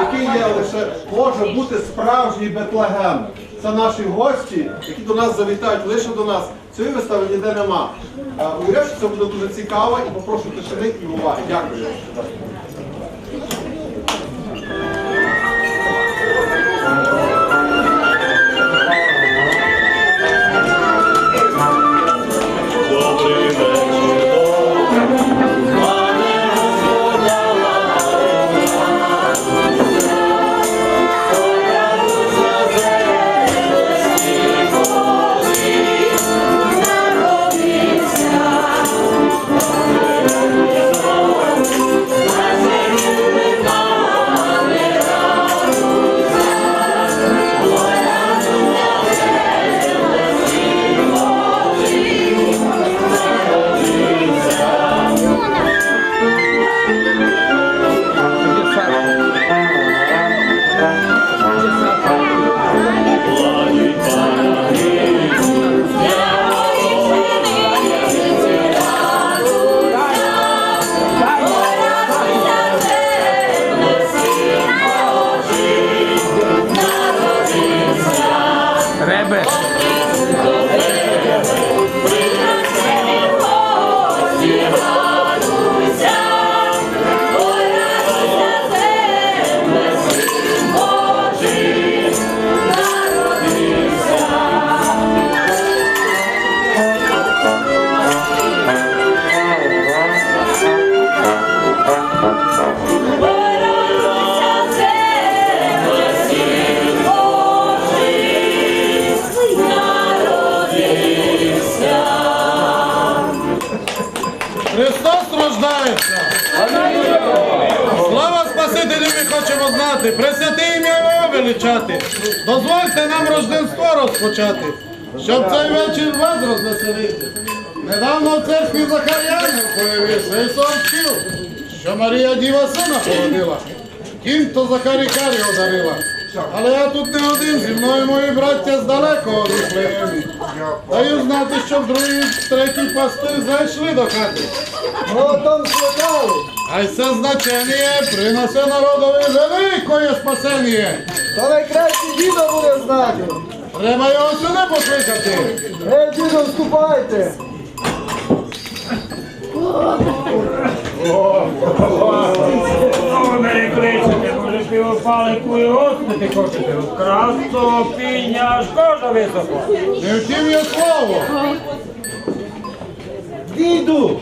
який є лише може бути справжній Бетлегем. Це наші гості, які до нас завітають лише до нас. Цієї вистави ніде нема. Уявляю, що це буде дуже цікаво і попрошу тишини і уваги. Дякую. Добрий вечір, рождається! Слава Спасителю ми хочемо знати! Пресвяте ім'я Його величати! Дозвольте нам рожденство розпочати, щоб цей вечір вас розвеселити. Недавно в церкві Захарянин появився і сообщив, що Марія Діва сина породила. Тім, то Захарікарі одарила. Але я тут не один, зі мною мої браття з далекого Даю знати, що в другий, третій пастир зайшли до хати. Ну, там слухали. А й це значення принесе народові великое спасення. То найкраще дідо буде знати. Треба його сюди покликати. Ей, дідо, вступайте. Кого мене кличете? Може півопалику і оспити хочете? От Красного піння аж кожа високо. Не втім є слово. Діду,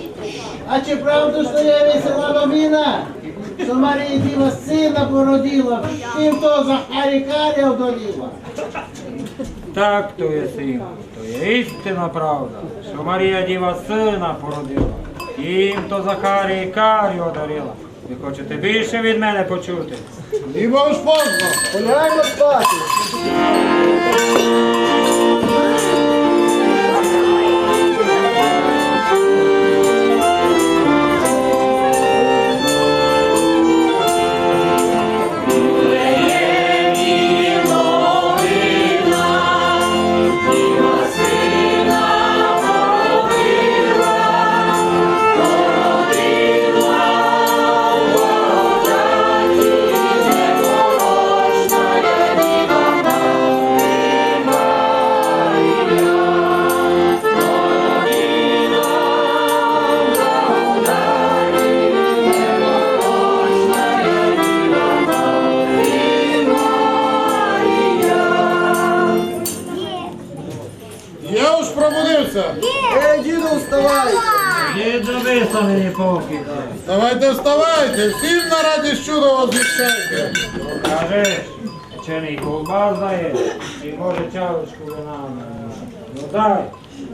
а чи правда, що є весела новина? Що Марія Діва сина породила, втім то Захарікаря одоліла. Так то є син, то є істина правда, що Марія Діва сина породила. Їм то Захарій Карю одарила. Ви хочете більше від мене почути? Ніби ж поздно. Полягаємо спати. Ей, діду, вставай. Не дивися мені поки. Давайте вставайте, всім на радість чудо возвіщайте. Кажеш, вчений ковбас дає, і може чавочку вина. Ну дай,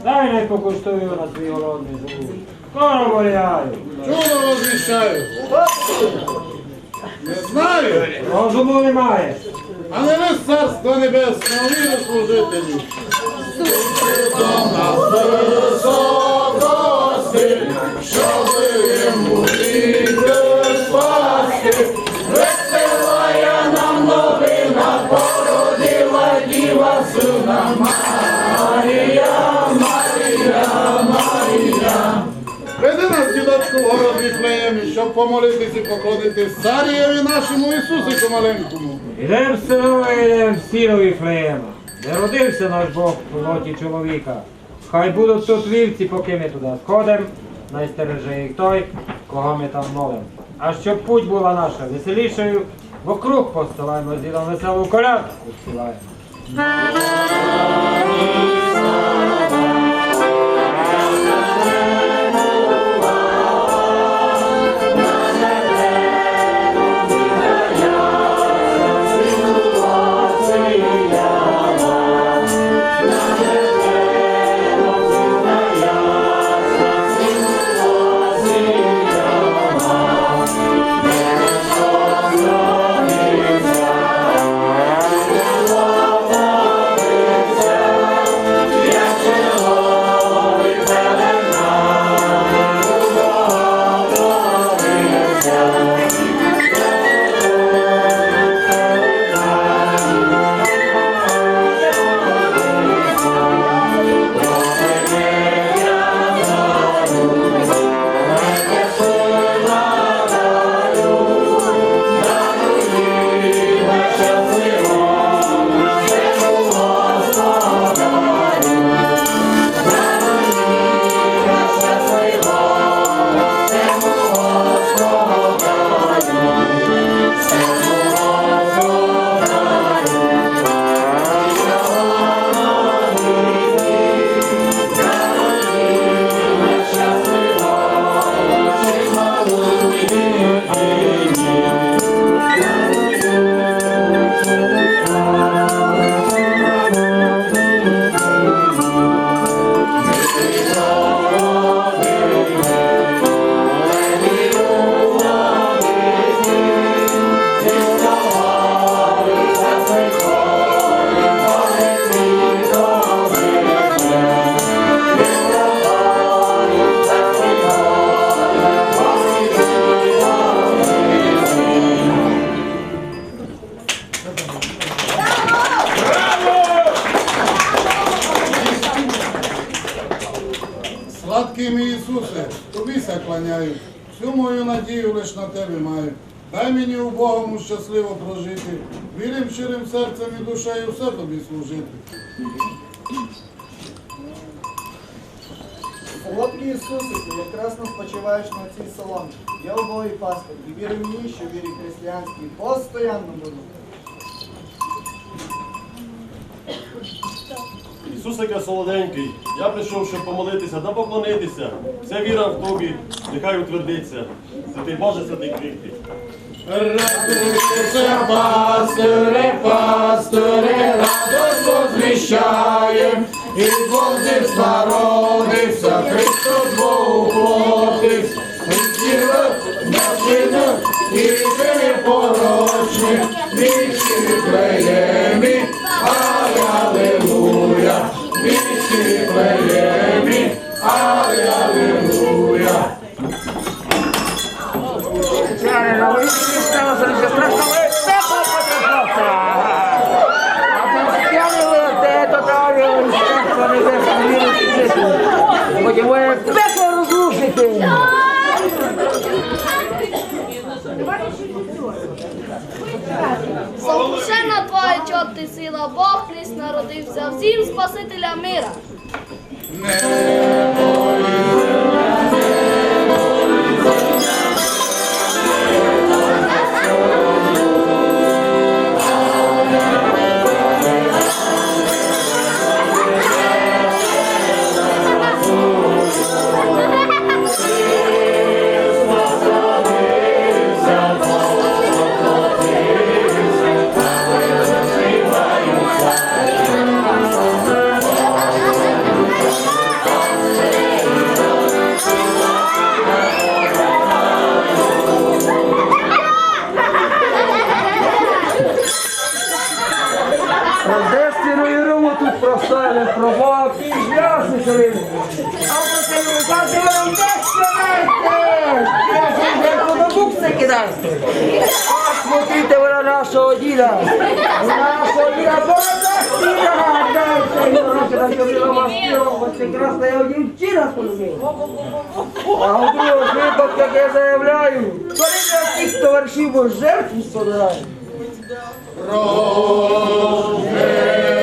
дай не покуштую на свій голодний зуб. Скоро воляю. Чудо возвіщаю. Не знаю, Розуму немає. а не ви з царства небесного віру Город Віфлеємі, щоб помолитись і поклонитись царєві нашому Ісусику маленькому. Ідем ідем в Віфлеєма, де родився наш Бог в плоті чоловіка. Хай будуть тут вівці, поки ми туди сходимо, найстереже їх той, кого ми там молимо. А щоб путь була наша веселішою, вокруг постилаємо з дідом веселу колядку співаємо. Сладкий мій Ісусе, тобі ся кланяю, всю мою надію лиш на тебе маю. Дай мені убогому щасливо прожити, вірим щирим серцем і душею все тобі служити. Солодкий Ісусику, якраз спочиваєш на цій соломці. Я убогий пастир і вірю ній, що вірі християнській постоянно буду. Ісусике солоденький, я прийшов, щоб помолитися да поклонитися. Вся віра в тобі, нехай утвердиться. Святий Боже, святий кріпкий. Радуйся, пастири, пастири, радость возвіщаєм, і Бог народився, Христос Богу плотився, і тіло нашино, і жири порочні, вічі Вифлеємі, Пекло розрушити! Священна твоя чорти сила, Бог Христ народився, всім Спасителя мира. Смотрите, вона нашого діда. Нашого діда борода сіра. Дайте його, що там любила вас піром. Ось прекрасна його дівчина полюбила. А у другого випадку, як я заявляю, коли для всіх товаришів жертву собираю. Небо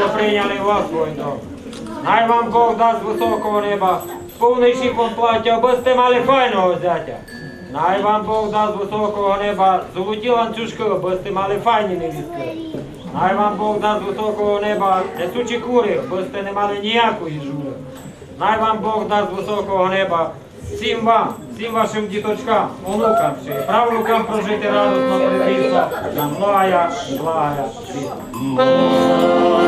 ласкаво прийняли вас, дом. Най вам Бог дасть високого неба, повний шифон плаття, аби сте мали файного зятя. Най вам Бог дасть високого неба, золоті ланцюжки, аби сте мали файні невістки. Най вам Бог дасть високого неба, несучі кури, аби сте не мали ніякої жури. Най вам Бог дасть високого неба, всім вам, всім вашим діточкам, онукам ще, правнукам прожити радосно придійсно, на благая, благая світ.